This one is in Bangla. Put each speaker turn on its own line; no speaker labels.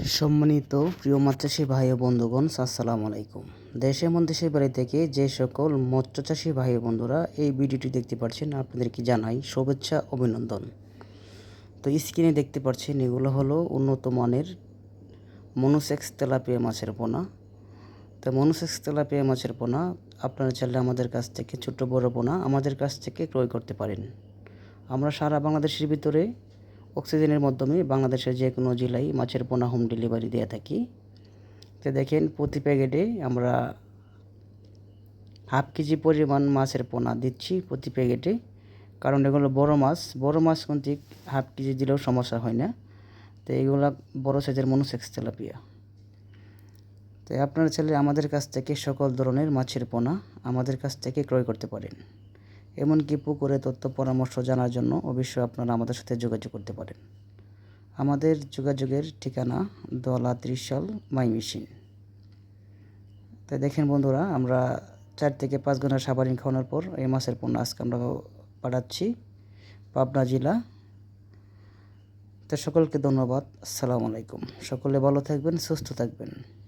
সম্মানিত প্রিয় মাছ চাষী ভাই ও বন্ধুগণ, আসসালামু আলাইকুম। দেশে এমন দেশের বাড়ি থেকে যে সকল মৎস্যচাষী ভাই ও বন্ধুরা এই ভিডিওটি দেখতে পাচ্ছেন আপনাদেরকে জানাই শুভেচ্ছা, অভিনন্দন। তো স্ক্রিনে দেখতে পাচ্ছেন এগুলো হলো উন্নত মানের মনুসেক্স তেলাপিয়া মাছের পোনা। তো মনুসেক্স তেলাপিয়া মাছের পোনা আপনারা চাইলে আমাদের কাছ থেকে ছোট বড় পোনা আমাদের কাছ থেকে ক্রয় করতে পারেন। আমরা সারা বাংলাদেশের ভিতরে অক্সিজেনের মাধ্যমে বাংলাদেশের যে কোনো জেলায় মাছের পোনা হোম ডেলিভারি দিয়ে থাকি। তো দেখেন, প্রতি প্যাকেটে আমরা হাফ কেজি পরিমাণ মাছের পোনা দিচ্ছি প্রতি প্যাকেটে। কারণ এগুলো বড় মাছ বড় মাছ কিন্তু হাফ কেজি দিলেও সমস্যা হয় না। তো এগুলো বড় সাইজের মনুসেক্স তেলাপিয়া তো আপনারা চাইলে আমাদের কাছ থেকে সকল ধরনের মাছের পোনা আমাদের কাছ থেকে ক্রয় করতে পারেন। এমনকি পুকুরে তথ্য পরামর্শ জানার জন্য অবশ্যই আপনারা আমাদের সাথে যোগাযোগ করতে পারেন। আমাদের যোগাযোগের ঠিকানা দলা ত্রিশাল মাই মেশিন। তাই দেখেন বন্ধুরা, আমরা চার থেকে পাঁচ ঘণ্টা সাবারিন খাওয়ানোর পর এই মাছের পণ্য আজকে আমরা পাঠাচ্ছি পাবনা জেলা। তো সকলকে ধন্যবাদ। আসসালামু আলাইকুম। সকলে ভালো থাকবেন, সুস্থ থাকবেন।